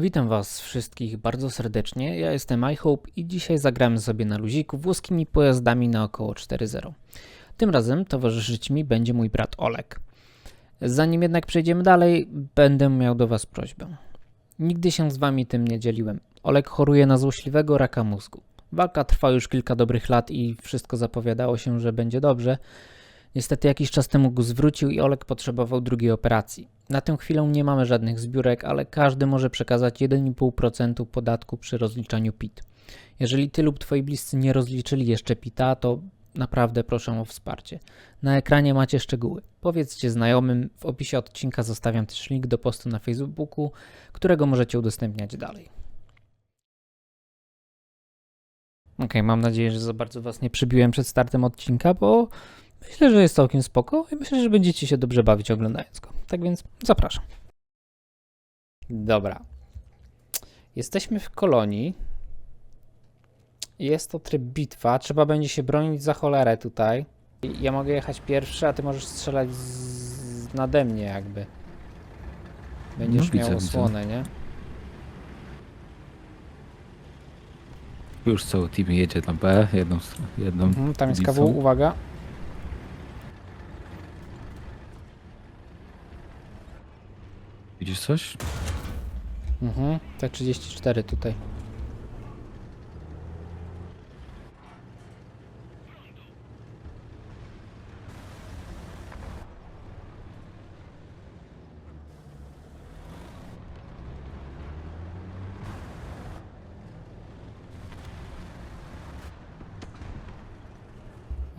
Witam Was wszystkich bardzo serdecznie. Ja jestem iHope i dzisiaj zagramy sobie na luziku włoskimi pojazdami na około 4.0. Tym razem towarzyszyć mi będzie mój brat Olek. Zanim jednak przejdziemy dalej, będę miał do Was prośbę. Nigdy się z Wami tym nie dzieliłem. Olek choruje na złośliwego raka mózgu. Walka trwa już kilka dobrych lat i wszystko zapowiadało się, że będzie dobrze. Niestety jakiś czas temu go zwrócił i Olek potrzebował drugiej operacji. Na tę chwilę nie mamy żadnych zbiórek, ale każdy może przekazać 1,5% podatku przy rozliczaniu PIT. Jeżeli ty lub twoi bliscy nie rozliczyli jeszcze PITA, to naprawdę proszę o wsparcie. Na ekranie macie szczegóły. Powiedzcie znajomym, w opisie odcinka zostawiam też link do postu na Facebooku, którego możecie udostępniać dalej. Okej, mam nadzieję, że za bardzo was nie przybiłem przed startem odcinka, bo myślę, że jest całkiem spoko i myślę, że będziecie się dobrze bawić oglądając go. Tak więc zapraszam. Dobra. Jesteśmy w kolonii. Jest to tryb bitwa. Trzeba będzie się bronić za cholerę tutaj. Ja mogę jechać pierwszy, a ty możesz strzelać z... nade mnie jakby. Będziesz No, miał widzę. osłonę, nie? Już cały team jedzie na B, jedną, jedną Mhm, tam jest ulicą. KW, uwaga. Widzisz coś? Mhm, T34 tutaj.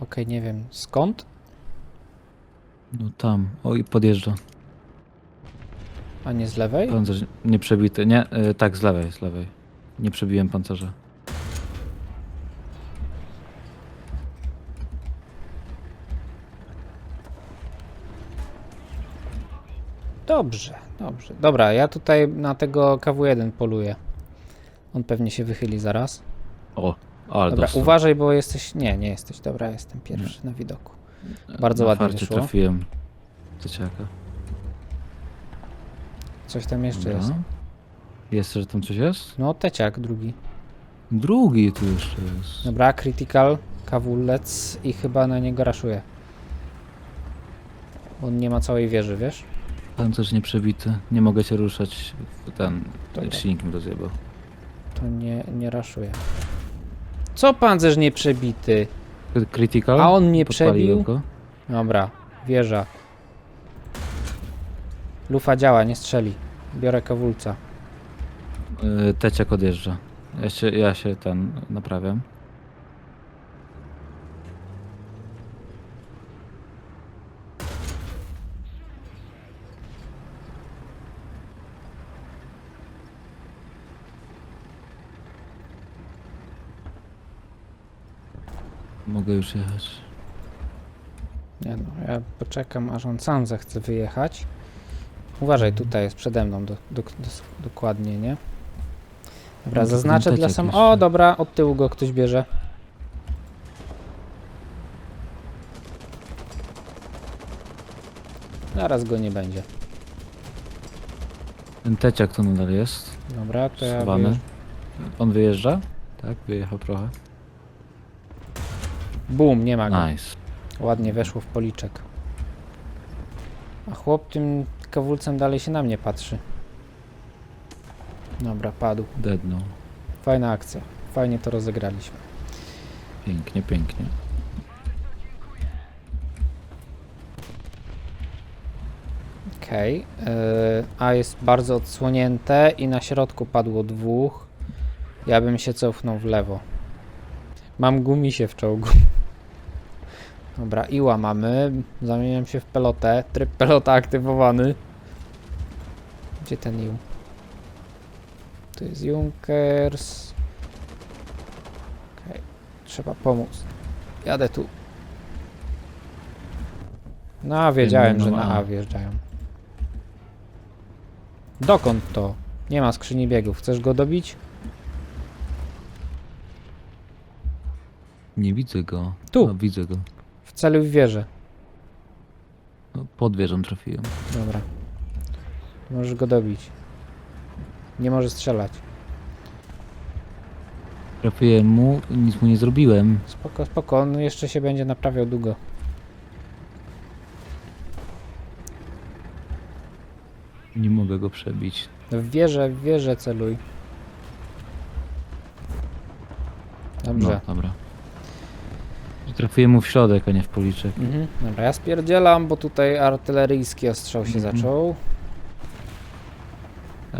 Okej, nie wiem skąd, No tam. O i podjeżdża. A nie z lewej. Pancerz nie przebity. Nie, y, tak, z lewej, z lewej. Nie przebiłem pancerza. Dobrze, dobrze. Dobra, ja tutaj na tego KW1 poluję. On pewnie się wychyli zaraz. O, ale Dobra, dostał. uważaj, bo jesteś. Nie, nie jesteś. Dobra, jestem pierwszy na widoku. bardzo na ładnie farcie wyszło. trafiłem. Dzieciaka. Coś tam jeszcze Dobra. jest. Jest, że tam coś jest? No, teciak drugi. Drugi tu jeszcze jest. Dobra, critical, kawulec i chyba na niego raszuje. On nie ma całej wieży, wiesz? Pancerz nie przebity. Nie mogę cię ruszać. Ten Dobra. silnikiem rozjebał. To nie, nie raszuje. Co pancerz nie przebity? Critical? A on nie przebił? go. Dobra, wieża. Lufa działa, nie strzeli. Biorę kawulca. Y, Teciak odjeżdża. Ja się, ja się ten naprawiam. Mogę już jechać. Nie no, ja poczekam aż on sam zechce wyjechać. Uważaj, tutaj jest przede mną do, do, dos- dokładnie, nie? Dobra, No zaznaczę dla sam... O, dobra, od tyłu go ktoś bierze. Zaraz go nie będzie. Ten teciak to nadal jest. Dobra, to ja Schowany. wyjeżdż- On wyjeżdża? Tak, wyjechał trochę. Bum, nie ma go. Nice. Ładnie weszło w policzek. A chłop tym kawulcem dalej się na mnie patrzy. Dobra, padł. Deadnął. Fajna akcja. Fajnie to rozegraliśmy. Pięknie, pięknie. Okej. yy, A jest bardzo odsłonięte i na środku padło dwóch. Ja bym się cofnął w lewo. Mam gumisie w czołgu. Dobra, iła mamy. Zamieniam się w pelotę. Tryb pelota aktywowany. Gdzie ten ił? Tu jest Junkers. Okej. Trzeba pomóc. Jadę tu. No, a wiedziałem, że na A wjeżdżają. Dokąd to? Nie ma skrzyni biegów. Chcesz go dobić? Nie widzę go. Tu. A, widzę go. W celu w wieżę. No, pod wieżą trafiłem. Dobra. Możesz go dobić. Nie może strzelać. Trafiłem mu, nic mu nie zrobiłem. Spoko, spoko, on jeszcze się będzie naprawiał długo. Nie mogę go przebić. W wieżę, w wieżę celuj. Dobrze. No, dobra. Trafiłem mu w środek, a nie w policzek. Mhm. Dobra, ja spierdzielam, bo tutaj artyleryjski ostrzał się Mhm. zaczął.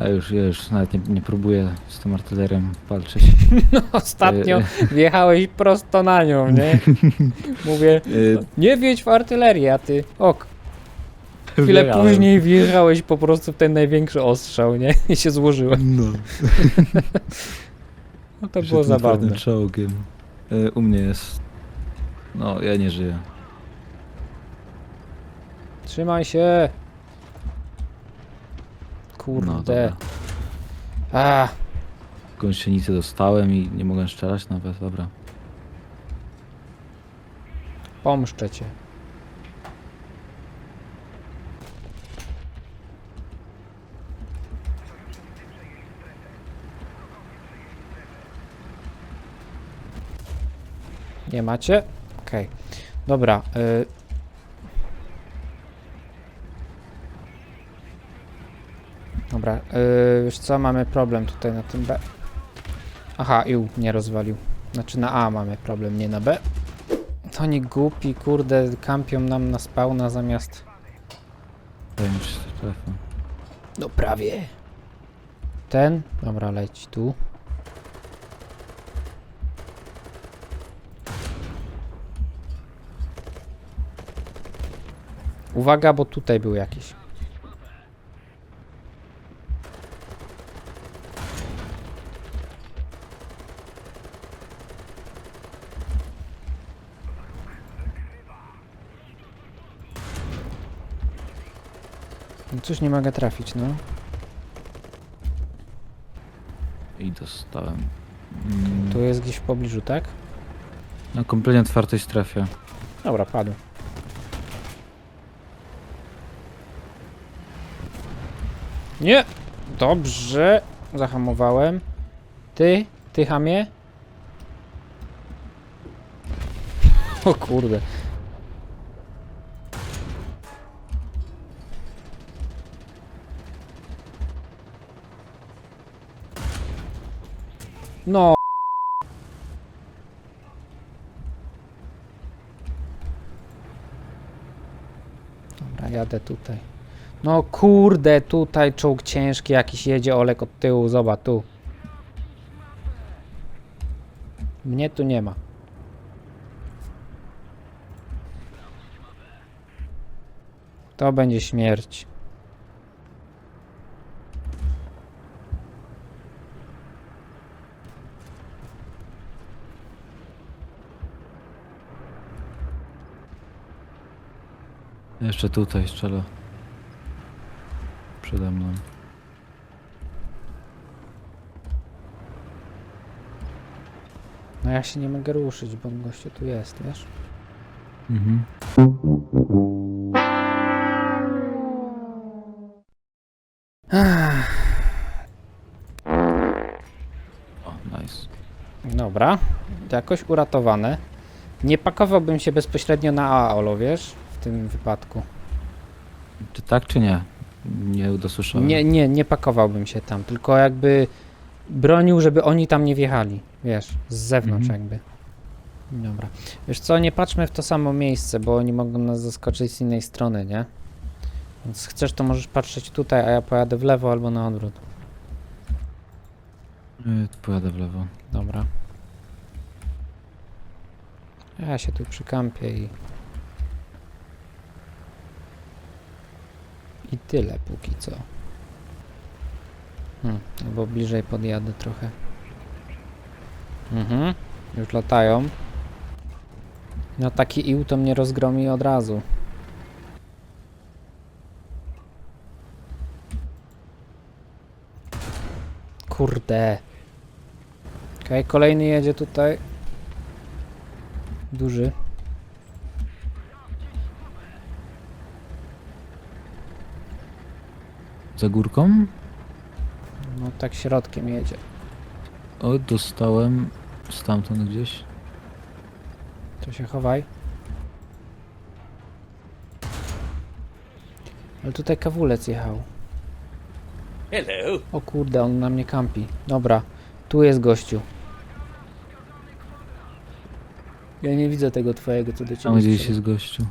A już, już nawet nie, nie próbuję z tym artylerem walczyć. Ostatnio E, wjechałeś prosto na nią, nie? Mówię, e, nie wjedź w artylerię, a ty ok. Chwilę wjechałem. później wjechałeś po prostu w ten największy ostrzał, nie? I się złożyłem. No. No to było zabawne. czołgiem. E, u mnie jest... No, ja nie żyję. Trzymaj się. No, Kurde. dobra. A, Gąsienicę dostałem i nie mogę strzelać nawet, dobra. pomszczę cię. Nie macie? Okej. Dobra. Y... Dobra, y... wiesz co, mamy problem tutaj na tym B. Aha, ił nie rozwalił. Znaczy na A mamy problem, nie na B. To nie głupi, kurde, kampią nam na spawna zamiast... Telefon. No prawie. Ten? Dobra, leć tu. Uwaga, bo tutaj był jakiś. No Cóż, nie mogę trafić, no. I dostałem. Mm, Tu jest gdzieś w pobliżu, tak? Na kompletnie otwartej strefie. Dobra, padł. Nie! Dobrze. Zahamowałem. Ty? Ty hamie? O kurde. No. Dobra, jadę tutaj. No kurde, tutaj czołg ciężki jakiś jedzie, Olek od tyłu, zobacz tu. Mnie tu nie ma. To będzie śmierć. Jeszcze tutaj strzela. Przede mną. No ja się nie mogę ruszyć, bo gościu tu jest, wiesz? Mhm. O, nice. Dobra, jakoś uratowane. Nie pakowałbym się bezpośrednio na A, Olo, wiesz? W tym wypadku. Czy tak, czy nie? Nie dosłyszałem. Nie, nie, nie pakowałbym się tam, tylko jakby bronił, żeby oni tam nie wjechali, wiesz, z zewnątrz Mhm. jakby. Dobra. Wiesz co, nie patrzmy w to samo miejsce, bo oni mogą nas zaskoczyć z innej strony, nie? Więc chcesz, to możesz patrzeć tutaj, a ja pojadę w lewo albo na odwrót. Y, Pojadę w lewo. Dobra. Ja się tu przykampię i... I tyle póki co. Hmm, albo bliżej podjadę trochę. Mhm, już latają. No taki ił to mnie rozgromi od razu. Kurde. Okej, kolejny jedzie tutaj. Duży. Za górką? No tak środkiem jedzie. O, dostałem stamtąd gdzieś. To się chowaj. Ale tutaj kawulec jechał. Hello. O kurde, on na mnie kampi. Dobra, tu jest gościu. Ja nie widzę tego twojego, co do ciebie Tam gdzieś jest gościu.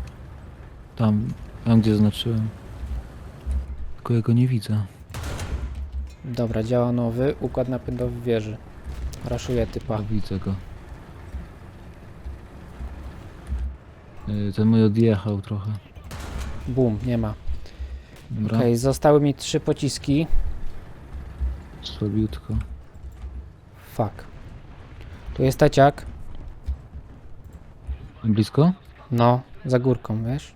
Tam, tam gdzie znaczyłem. Tylko jego nie widzę. Dobra, działa nowy układ napędowy wieży. Raszuję typa. A widzę go. Y, Ten mój odjechał trochę. Bum, nie ma. Dobra, Okej, zostały mi trzy pociski. słabiutko. Fuck. Tu jest taciak. Blisko? No, za górką, wiesz?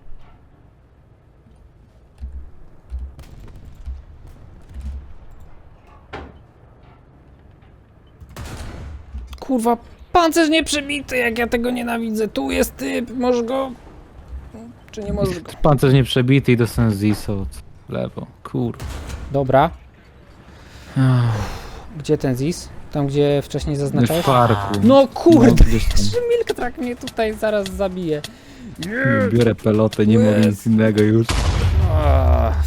Kurwa, pancerz nie przebity, jak ja tego nienawidzę. Tu jest typ, możesz go... Czy nie możesz go? Pancerz nie przebity i dostałem z od lewo. Kur. Dobra, gdzie ten ZIS? Tam, gdzie wcześniej W zaznaczałeś? parku. No kurde, No, gdzieś tam. Milk tak mnie tutaj zaraz zabije. Biorę pelotę, nie mogę nic innego już. Ach,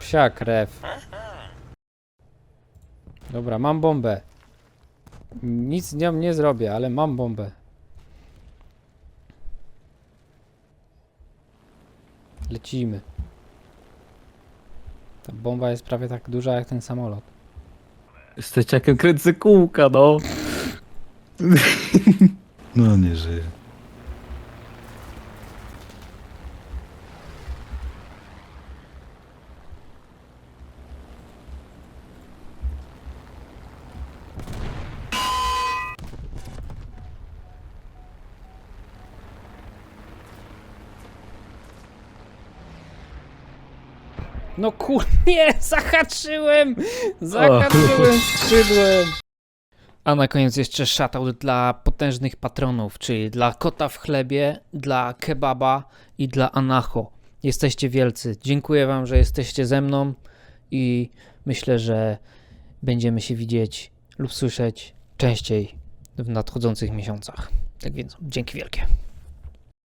Psia krew. Dobra, mam bombę. Nic z nią nie zrobię, ale mam bombę. Lecimy. Ta bomba jest prawie tak duża jak ten samolot. Z teciakiem kręcę kółka, no. No nie żyje. No kur... Nie! Zahaczyłem! Zahaczyłem skrzydłem! A na koniec jeszcze shoutout dla potężnych patronów, czyli dla Kota w chlebie, dla Kebaba i dla Anacho. Jesteście wielcy. Dziękuję wam, że jesteście ze mną i myślę, że będziemy się widzieć lub słyszeć częściej w nadchodzących miesiącach. Tak więc dzięki wielkie.